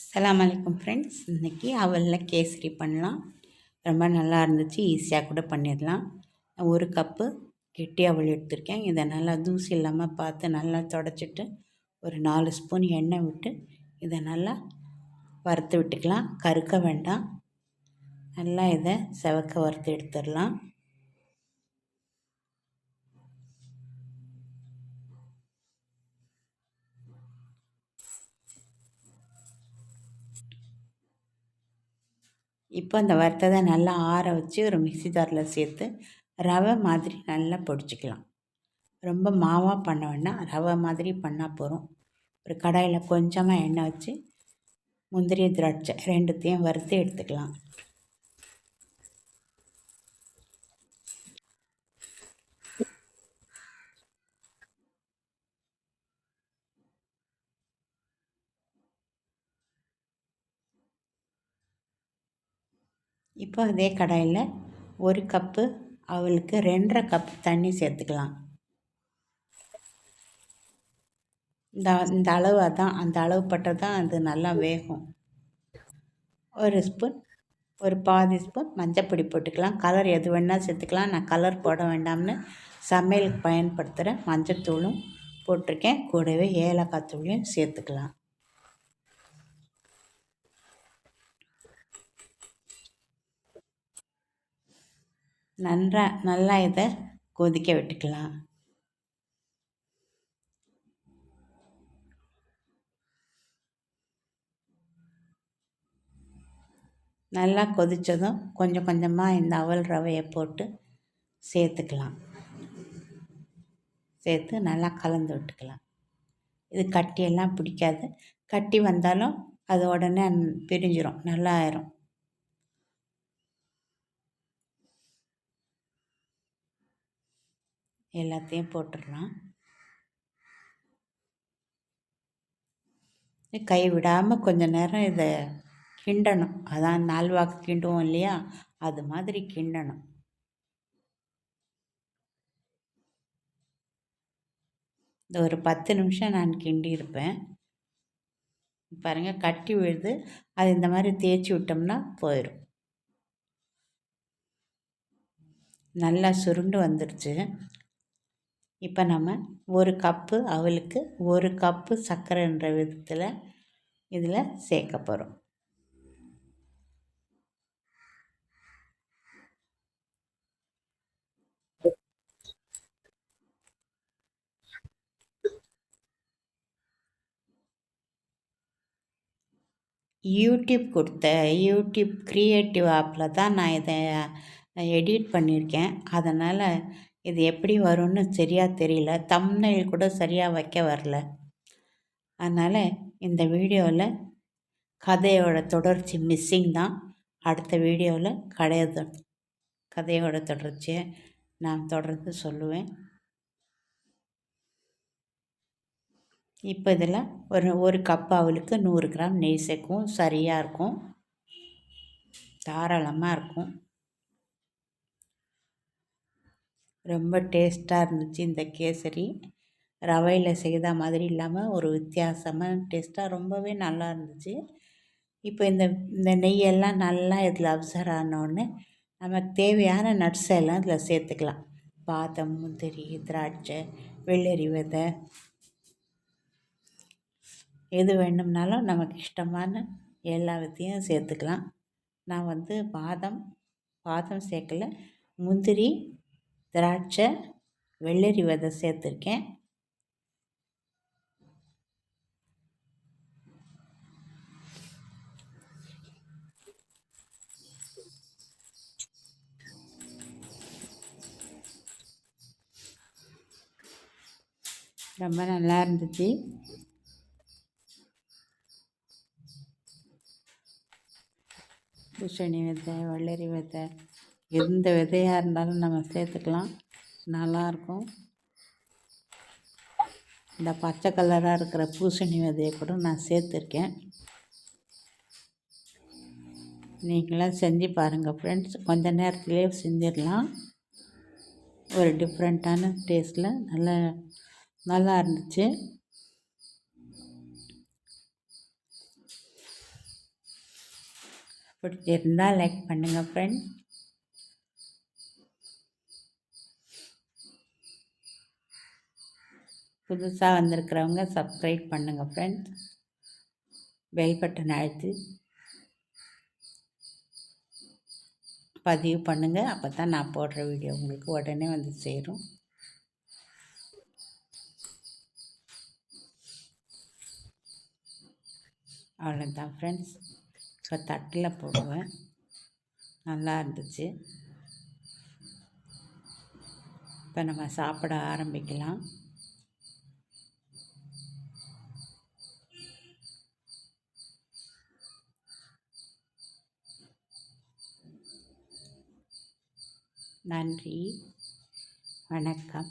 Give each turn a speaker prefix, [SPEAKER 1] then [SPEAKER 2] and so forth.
[SPEAKER 1] அஸ்ஸலாமு வலைக்கம் ஃப்ரெண்ட்ஸ் இன்றைக்கி அவலில் கேசரி பண்ணலாம். ரொம்ப நல்லா இருந்துச்சு. ஈஸியாக கூட பண்ணிடலாம். ஒரு கப்பு கெட்டி அவல் எடுத்திருக்கேன். இதை நல்லா தூசி இல்லாமல் பார்த்து நல்லா தொடச்சிட்டு ஒரு நாலு ஸ்பூன் எண்ணெய் விட்டு இதை நல்லா வறுத்து விட்டுக்கலாம். கருக்க வேண்டாம். நல்லா இதை செவக்க வறுத்து எடுத்துடலாம். இப்போ அந்த வறுத்ததை நல்லா ஆற வச்சு ஒரு மிக்சி ஜாரில் சேர்த்து ரவை மாதிரி நல்லா பொடிச்சிக்கலாம். ரொம்ப மாவாக பண்ண வேண்டாம். ரவை மாதிரி பண்ணால் போகிறோம் ஒரு கடாயில் கொஞ்சமாக எண்ணெய் வச்சு முந்திரி திராட்சை ரெண்டுத்தையும் வறுத்து எடுத்துக்கலாம். இப்போ அதே கடாயில் ஒரு கப்பு அவளுக்கு ரெண்டரை கப் தண்ணி சேர்த்துக்கலாம். இந்த இந்த அளவு தான் அந்த அளவு பட்டால் தான் அது நல்லா வேகும். ஒரு ஸ்பூன் ஒரு பாதி ஸ்பூன் மஞ்சப்பொடி போட்டுக்கலாம். கலர் எது வேணால் சேர்த்துக்கலாம். நான் கலர் போட வேண்டாம்னு சமையலுக்கு பயன்படுத்துகிற மஞ்சத்தூளும் போட்டிருக்கேன். கூடவே ஏலக்காய் தூளையும் சேர்த்துக்கலாம். நன்றா நல்லா இதை கொதிக்க விட்டுக்கலாம். நல்லா கொதித்ததும் கொஞ்சம் கொஞ்சமாக இந்த அவல் ரவையை போட்டு சேர்த்துக்கலாம். சேர்த்து நல்லா கலந்து விட்டுக்கலாம். இது கட்டியெல்லாம் பிடிக்காது. கட்டி வந்தாலும் அது உடனே பிரிஞ்சிடும் நல்லா ஆயிரும். எல்லாத்தையும் போட்டுடலாம். கை விடாமல் கொஞ்சம் நேரம் இதை கிண்டணும். அதான் நால்வாக்கு கிண்டுவோம் இல்லையா? அது மாதிரி கிண்டணும். இந்த ஒரு பத்து நிமிஷம் நான் கிண்டி இருப்பேன் பாருங்கள் கட்டி விழுது. அது இந்த மாதிரி தேய்ச்சி விட்டோம்னா போயிடும் நல்லா சுருண்டு வந்துடுச்சு இப்போ நம்ம ஒரு கப்பு அவளுக்கு ஒரு கப்பு சர்க்கரைன்ற விதத்தில் இதில் சேர்க்க போகிறோம் யூடியூப் கொடுத்த யூடியூப் க்ரியேட்டிவ் ஆப்பில் தான் நான் இதை எடிட் பண்ணியிருக்கேன். அதனால் இது எப்படி வரும்னு சரியாக தெரியல. தம்னையில் கூட சரியாக வைக்க வரல. அதனால் இந்த வீடியோவில் கதையோட தொடர்ச்சி மிஸ்ஸிங் தான். அடுத்த வீடியோவில் கடையை கதையோட தொடர்ச்சியை நான் தொடர்ந்து சொல்லுவேன். இப்போ இதில் ஒரு ஒரு கப் அவளுக்கு நூறு கிராம் நெய் சேர்க்கும். சரியாக இருக்கும். தாராளமாக இருக்கும். ரொம்ப டேஸ்ட்டாக இருந்துச்சு இந்த கேசரி. ரவையில் செய்த மாதிரி இல்லாமல் ஒரு வித்தியாசமாக டேஸ்ட்டாக ரொம்பவே நல்லா இருந்துச்சு. இப்போ இந்த இந்த நெய்யெல்லாம் நல்லா இதில் அப்சர் ஆனோடனே நமக்கு தேவையான நட்ஸ் எல்லாம் இதில் சேர்த்துக்கலாம். பாதம் முந்திரி திராட்சை வெள்ளரி விதை. எது வேணும்னாலும் நமக்கு இஷ்டமான எல்லா விதையும் சேர்த்துக்கலாம். நான் வந்து பாதம் பாதம் சேர்க்கல. முந்திரி திராட்சை வெள்ளரி விதை சேர்த்துருக்கேன். ரொம்ப நல்லா இருந்துச்சு. பூசணி விதை வெள்ளரி விதை. எந்த விதையாக இருந்தாலும் நம்ம சேர்த்துக்கலாம். நல்லாயிருக்கும் இந்த பச்சை கலராக இருக்கிற பூசணி விதையை கூட நான் சேர்த்துருக்கேன். நீங்களாம் செஞ்சு பாருங்கள் ஃப்ரெண்ட்ஸ் கொஞ்ச நேரத்துலேயே செஞ்சிடலாம். ஒரு டிஃப்ரெண்ட்டான டேஸ்ட்டில் நல்லா நல்லா இருந்துச்சு. பிடிச்சிருந்தால் லைக் பண்ணுங்கள் ஃப்ரெண்ட்ஸ் புதுசாக வந்திருக்கிறவங்க சப்ஸ்கிரைப் பண்ணுங்கள் ஃப்ரெண்ட்ஸ் பெல் பட்டன் அழுத்து பதிவு பண்ணுங்கள் அப்போ தான் நான் போடுற வீடியோ உங்களுக்கு உடனே வந்து சேரும். அவ்வளோதான் ஃப்ரெண்ட்ஸ் இப்போ தட்டில் போடுவேன். நல்லா இருந்துச்சு. இப்போ நம்ம சாப்பிட ஆரம்பிக்கலாம். நன்றி. வணக்கம்.